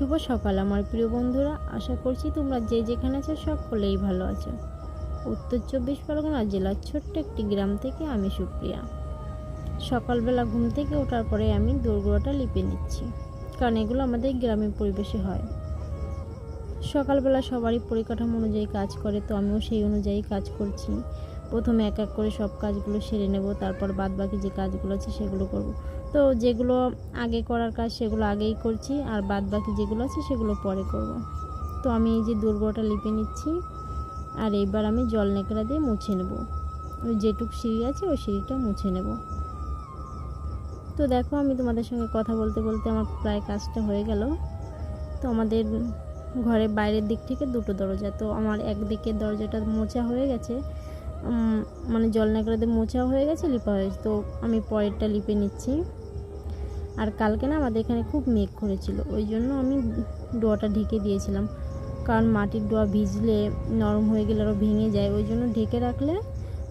শুভ সকাল, আমার প্রিয় বন্ধুরা। আশা করছি তোমরা যে যেখানে আছো সকলেই ভালো আছো। উত্তর চব্বিশ পরগনা জেলার ছোট্ট একটি গ্রাম থেকে আমি সুপ্রিয়া। সকালবেলা ঘুম থেকে ওঠার পরে আমি দোরগোড়াটা লিপে নিচ্ছি, কারণ এগুলো আমাদের গ্রামের পরিবেশে হয়। সকালবেলা সবারই পরিকাঠামো অনুযায়ী কাজ করে, তো আমিও সেই অনুযায়ী কাজ করছি। প্রথমে এক এক করে সব কাজগুলো সেরে নেব, তারপর বাদ বাকি যে কাজগুলো আছে সেগুলো করব। তো যেগুলো আগে করার কাজ সেগুলো আগেই করছি, আর বাদ বাকি যেগুলো আছে সেগুলো পরে করব। তো আমি এই যে দুর্গটা লিপে নিচ্ছি, আর এইবার আমি জল নেকড়া দিয়ে মুছে নেব। ওই যেটুক সিঁড়ি আছে ওই সিঁড়িটা মুছে নেব। তো দেখো আমি তোমাদের সঙ্গে কথা বলতে বলতে আমার প্রায় কাজটা হয়ে গেল। তো আমাদের ঘরের বাইরের দিক থেকে দুটো দরজা, তো আমার একদিকের দরজাটা মোছা হয়ে গেছে। মানে জল নাকড়াতে মোছা হয়ে গেছে, লিপা হয়েছে তো আমি পরেরটা লিপে নিচ্ছি। আর কালকে না আমাদের এখানে খুব মেঘ করেছিল, ওই জন্য আমি ডোয়াটা ঢেকে দিয়েছিলাম। কারণ মাটির ডোয়া ভিজলে নরম হয়ে গেলে আরও ভেঙে যায়, ওই জন্য ঢেকে রাখলে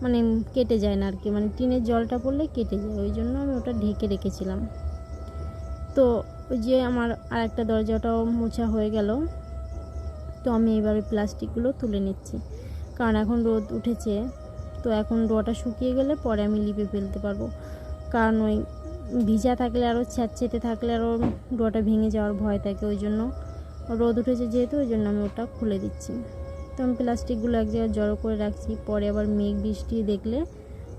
মানে কেটে যায় না আর কি মানে টিনের জলটা পড়লে কেটে যায়, ওই জন্য আমি ওটা ঢেকে রেখেছিলাম। তো ওই যে আমার আর একটা দরজাটাও মোছা হয়ে গেল, তো আমি এবার প্লাস্টিকগুলো তুলে নিচ্ছি। কারণ এখন রোদ উঠেছে, তো এখন ডোয়াটা শুকিয়ে গেলে পরে আমি লিপে ফেলতে পারব। কারণ ওই ভিজা থাকলে আরও ছ্যাঁচেতে থাকলে আরও ডোয়াটা ভেঙে যাওয়ার ভয় থাকে, ওই জন্য রোদ উঠেছে যেহেতু, ওই জন্য আমি ওটা খুলে দিচ্ছি। তো আমি প্লাস্টিকগুলো এক জায়গায় জড়ো করে রাখছি, পরে আবার মেঘ, বৃষ্টি দেখলে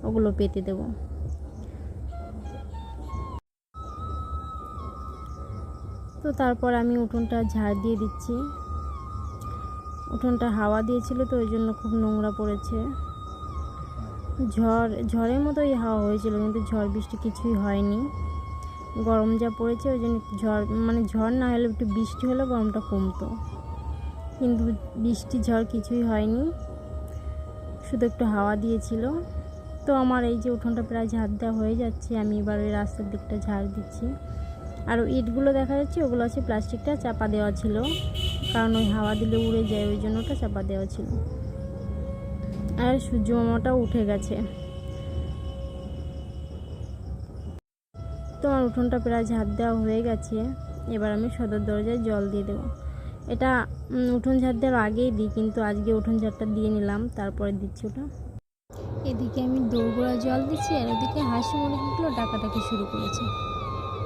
ওগুলো পেতে দেবো। তো তারপর আমি উঠোনটা ঝাড় দিয়ে দিচ্ছি। উঠোনটা হাওয়া দিয়েছিল তো, ওই জন্য খুব নোংরা পড়েছে। ঝড়, ঝড়ের মতোই হাওয়া হয়েছিল, কিন্তু ঝড় বৃষ্টি কিছুই হয়নি। গরম যা পড়েছে, ওই জন্য ঝড় মানে ঝড় না হলে একটু বৃষ্টি হলে গরমটা কমতো। কিন্তু বৃষ্টি, ঝড় কিছুই হয়নি। শুধু একটু হাওয়া দিয়েছিল। তো আমার এই যে উঠোনটা প্রায় ঝাড় দেওয়া হয়ে যাচ্ছে, আমি এবার ওই রাস্তার দিকটা ঝাড় দিচ্ছি। আর ইটগুলো দেখা যাচ্ছে, ওগুলো আছে প্লাস্টিকটা চাপা দেওয়া ছিল। কারণ ওই হাওয়া দিলে উড়ে যায়, ওই জন্য ওটা চাপা দেওয়া ছিল। আর সূর্য মামাটাও উঠে গেছে। তো আমার উঠোনটা প্রায় ঝাঁপ দেওয়া হয়ে গেছে। এবার আমি সদর দরজায় জল দিয়ে দেবো। এটা উঠোন ঝাড় দেওয়ার আগেই দিই, কিন্তু আজকে উঠোন ঝাড়টা দিয়ে নিলাম, তারপরে দিচ্ছি ওটা। এদিকে আমি দৌড়গোড়া জল দিচ্ছি, আর ওদিকে হাসি মুরগিগুলো ডাকাডাকি শুরু করেছে।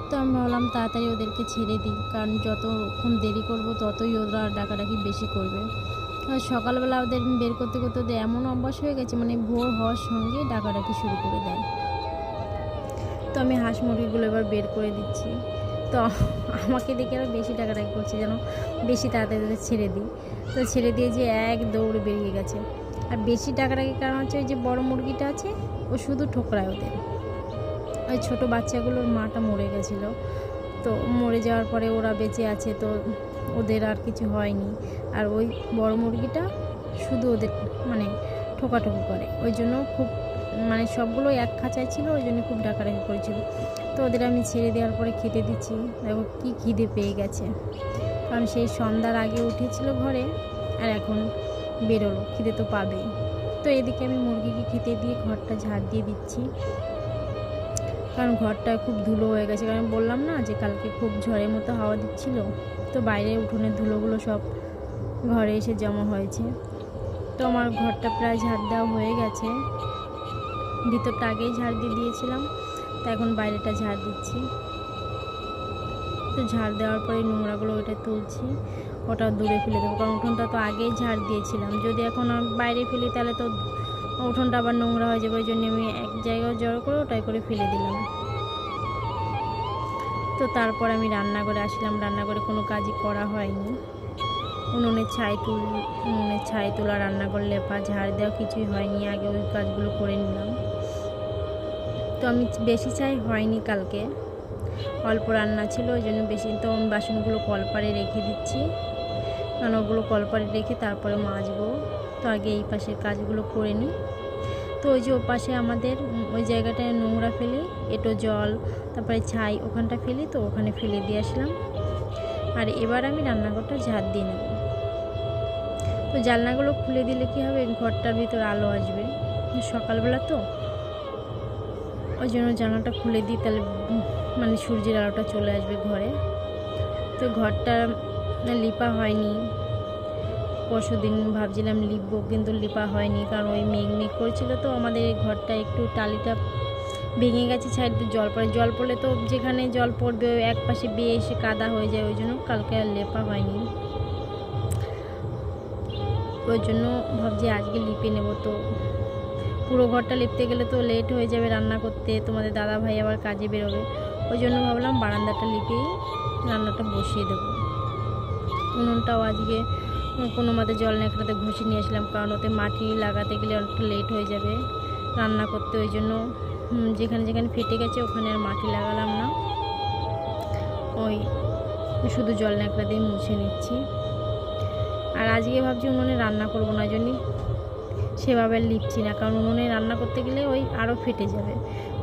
তো আমি ভাবলাম তাড়াতাড়ি ওদেরকে ছেড়ে দিই, কারণ যতক্ষণ দেরি করব, ততই ওরা ডাকাডাকি বেশি করবে। সকালবেলা ওদের বের করতে করতে ওদের এমন অভ্যাস হয়ে গেছে মানে ভোর হওয়ার সঙ্গে ডাকাডাকি শুরু করে দেয়। তো আমি হাঁস মুরগিগুলো এবার বের করে দিচ্ছি। তো আমাকে দেখে আরও বেশি ডাকাডাকি করছে যেন বেশি তাড়াতাড়ি ছেড়ে দিই। তো ছেড়ে দিয়ে যে এক দৌড়ে বেরিয়ে গেছে। আর বেশি ডাকাডাকির কারণ হচ্ছে ওই যে বড় মুরগিটা আছে, ও শুধু ঠোকরায় ওদের। ওই ছোটো বাচ্চাগুলোর মাটা মরে গেছিল। তো মরে যাওয়ার পরে ওরা বেঁচে আছে, তো ওদের আর কিছু হয়নি। আর ওই বড় মুরগিটা শুধু ওদের মানে ঠোকাঠুকি করে। ওই জন্য খুব মানে সবগুলো এক খাঁচায় ছিল, ওই জন্য খুব ডাকাডাকি করেছিল। তো ওদের আমি ছেড়ে দেওয়ার পরে খেতে দিচ্ছি। দেখো কী খিদে পেয়ে গেছে। কারণ সেই সন্ধ্যার আগে উঠেছিল ঘরে, আর এখন বেরোলো, খিদে তো পাবেই। তো এদিকে আমি মুরগিকে খেতে দিয়ে ঘরটা ঝাড় দিয়ে দিচ্ছি। কারণ ঘরটা খুব ধুলো হয়ে গেছে। কারণ বললাম না যে কালকে খুব ঝড়ের মতো হাওয়া দিচ্ছিল, তো বাইরে উঠোনের ধুলোগুলো সব ঘরে এসে জমা হয়েছে। তো আমার ঘরটা প্রায় ঝাড় দেওয়া হয়ে গেছে। ভিতরটা আগেই ঝাড় দিয়ে দিয়েছিলাম, তো এখন বাইরেটা ঝাড় দিচ্ছি। তো ঝাড় দেওয়ার পরে নোংরাগুলো ওইটা তুলছি, ওটা দূরে ফেলে দেবো, কারণ উঠোনটা তো আগেই ঝাড় দিয়েছিলাম। যদি এখন বাইরে ফেলি তাহলে তো উঠোনটা আবার নোংরা হয়ে যাবে, ওই জন্য আমি এক জায়গায় জড়ো করে ওটাই করে ফেলে দিলাম। তো তারপর আমি রান্নাঘরে আসলাম, রান্নাঘরে কোনো কাজই করা হয়নি। উনুনের ছাই তুল উনুনের ছাই তোলা, রান্নাঘর লেপা, ঝাড় দেওয়া কিছুই হয়নি, আগে ওই কাজগুলো করে নিলাম। তো আমি বেশি চাই হয়নি কালকে, অল্প রান্না ছিল, ওই জন্য বেশি, তো আমি বাসনগুলো কলপারে রেখে দিচ্ছি। কারণ ওগুলো কলপারে রেখে তারপরে মাজবো। তো আগে এই পাশের কাজগুলো করে নিই। তো ওই যে ও পাশে আমাদের ওই জায়গাটায় নোংরা ফেলি, এটো জল, তারপরে ছাই ওখানটা ফেলি তো ওখানে ফেলে দিয়ে আসলাম। আর এবার আমি রান্নাঘরটা ঝাড় দিয়ে নেব। তো জানলাগুলো খুলে দিলে কি হবে? ঘরটার ভিতর আলো আসবে। সকালবেলা তো। ওই জন্য জানলাটা খুলে দিই, তাহলে মানে সূর্যের আলোটা চলে আসবে ঘরে। তো ঘরটা লিপা হয়নি। পরশু দিন ভাবছিলাম লিপবো, কিন্তু লিপা হয়নি, কারণ ওই মেঘ মেঘ করছিল তো আমাদের ঘরটা একটু টালিটা ভেঙে গেছে সাইড জল পড়ে, জল পড়লে তো যেখানে জল পড়বে এক পাশে বেয়ে এসে কাদা হয়ে যায়, ওই জন্য কালকে আর লেপা হয়নি। ওই জন্য ভাবছি আজকে লিপে নেব তো। পুরো ঘরটা লিপতে গেলে তো লেট হয়ে যাবে রান্না করতে, তোমাদের দাদা ভাই আবার কাজে বেরোবে। ওই জন্য ভাবলাম বারান্দাটা লিপেই রান্নাটা বসিয়ে দেবো। উনুনটাও আজকে কোনো মতে জল নেকড়াতে ঘষে নিয়ে আসলাম, কারণ ওতে মাটি লাগাতে গেলে অনেকটা লেট হয়ে যাবে রান্না করতে। ওই জন্য যেখানে যেখানে ফেটে গেছে, ওখানে আর মাটি লাগালাম না। ওই শুধু জল ন্যাকড়া দিয়ে মুছে নিচ্ছি। আর আজকে ভাবছি উনুনে রান্না করব না জন্যই সেভাবে লিখছি না, কারণ উনুনে রান্না করতে গেলে ওই আরও ফেটে যাবে।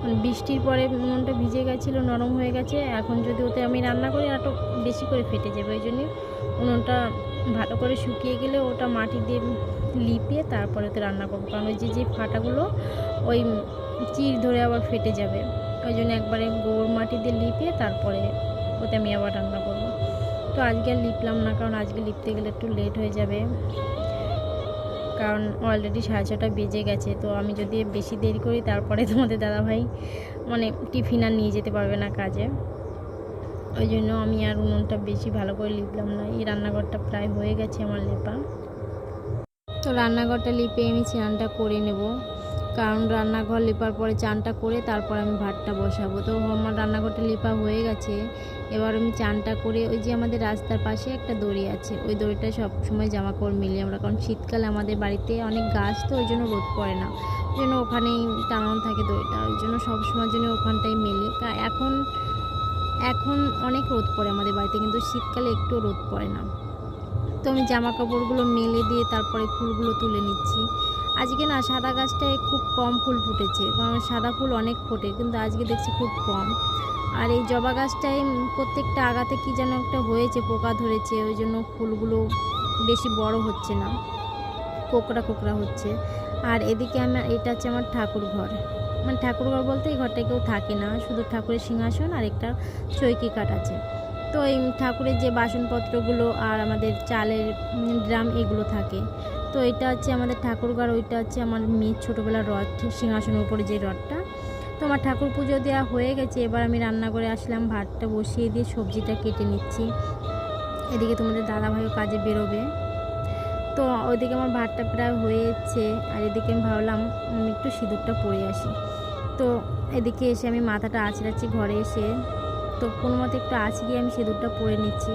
মানে বৃষ্টির পরে উনুনটা ভিজে গেছিল, নরম হয়ে গেছে, এখন যদি ওতে আমি রান্না করি আরও বেশি করে ফেটে যাবে। ওই জন্যই উনুনটা ভালো করে শুকিয়ে গেলে ওটা মাটি দিয়ে লিপিয়ে তারপরে ওতে রান্না করব। কারণ ওই যে যে ফাটাগুলো, ওই চির ধরে আবার ফেটে যাবে। ওই জন্য একবারে গোবর মাটি দিয়ে লিপিয়ে তারপরে ওতে আমি আবার রান্না করব। তো আজকে আর লিপলাম না, কারণ আজকে লিপতে গেলে একটু লেট হয়ে যাবে। কারণ অলরেডি সাড়ে ছটা বেজে গেছে, তো আমি যদি বেশি দেরি করি, তারপরে তোমাদের দাদাভাই মানে টিফিন আর নিয়ে যেতে পারবে না কাজে। ওই জন্য আমি আর উনুনটা বেশি ভালো করে লিপলাম না। এই রান্নাঘরটা প্রায় হয়ে গেছে আমার লেপা। তো রান্নাঘরটা লিপে আমি স্নানটা করে নেব। কারণ রান্নাঘর লেপার পরে চানটা করে তারপর আমি ভাতটা বসাবো। তো আমার রান্নাঘরটা লেপা হয়ে গেছে। এবার আমি চানটা করে ওই যে আমাদের রাস্তার পাশে একটা দড়ি আছে। ওই দড়িটা সব সময় জামা কাপড় মিলি আমরা। কারণ শীতকালে আমাদের বাড়িতে অনেক গাছ তো ওই জন্য রোদ পড়ে না। ওই জন্য ওখানেই টানানো থাকে দড়িটা। ওই জন্য সব সময়ের জন্য ওখানটাই মেলি। তা এখন এখন অনেক রোদ পড়ে আমাদের বাড়িতে, কিন্তু শীতকালে একটু রোদ পড়ে না। তো আমি জামা কাপড়গুলো মেলে দিয়ে তারপরে ফুলগুলো তুলে নিচ্ছি। আজকে না সাদা গাছটায় খুব কম ফুল ফুটেছে, কারণ সাদা ফুল অনেক ফোটে, কিন্তু আজকে দেখছি খুব কম। আর এই জবা গাছটায় প্রত্যেকটা আগাতে কি যেন একটা হয়েছে, পোকা ধরেছে, ওই জন্য ফুলগুলো বেশি বড় হচ্ছে না, কোকড়া কোকড়া হচ্ছে। আর এদিকে আমার, এটা হচ্ছে আমার ঠাকুর ঘর মানে ঠাকুর ঘর বলতে এই ঘরটা কেউ থাকে না। শুধু ঠাকুরের সিংহাসন আর একটা চৈকি কাঠ আছে। তো এই ঠাকুরের যে বাসনপত্রগুলো আর আমাদের চালের ড্রাম এগুলো থাকে। তো এটা হচ্ছে আমাদের ঠাকুর ঘর ওইটা হচ্ছে আমার মেয়ের ছোটোবেলার রথ, সিংহাসনের উপরে যে রথটা। তো আমার ঠাকুর পুজো দেওয়া হয়ে গেছে। এবার আমি রান্না করে আসলাম, ভাতটা বসিয়ে দিয়ে সবজিটা কেটে নিচ্ছি। এদিকে তোমাদের দাদাভাইও কাজে বেরোবে। তো ওইদিকে আমার ভাতটা প্রায় হয়েছে, আর এদিকে আমি ভাবলাম আমি একটু সিঁদুরটা পরে আসি। তো এদিকে এসে আমি মাথাটা আঁচড়াচ্ছি ঘরে এসে। তো কোনো মতে একটু আঁচড়িয়ে আমি সিঁদুরটা পরে নিচ্ছি।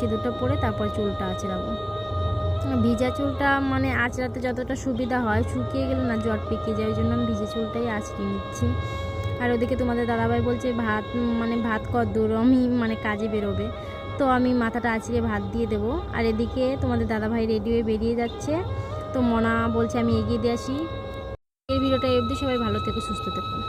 সিঁদুরটা পরে তারপর চুলটা আঁচড়াবো ভিজা চুলটা মানে আঁচড়াতে যতটা সুবিধা হয়, শুকিয়ে গেলে না জট পেকে যায়, ওই জন্য আমি ভিজে চুলটাই আঁচড়িয়ে নিচ্ছি। আর ওদিকে তোমাদের দাদাভাই বলছে, ভাত মানে ভাত কর দূর আমি মানে কাজে বেরোবে। তো আমি মাথাটা আঁচড়ে ভাত দিয়ে দেবো। আর এদিকে তোমাদের দাদাভাই রেডি হয়ে বেরিয়ে যাচ্ছে। তো মনা বলছে আমি এগিয়ে দিয়ে আসি। এই ভিডিওটা অবধি সবাই ভালো থেকে, সুস্থ থেকো।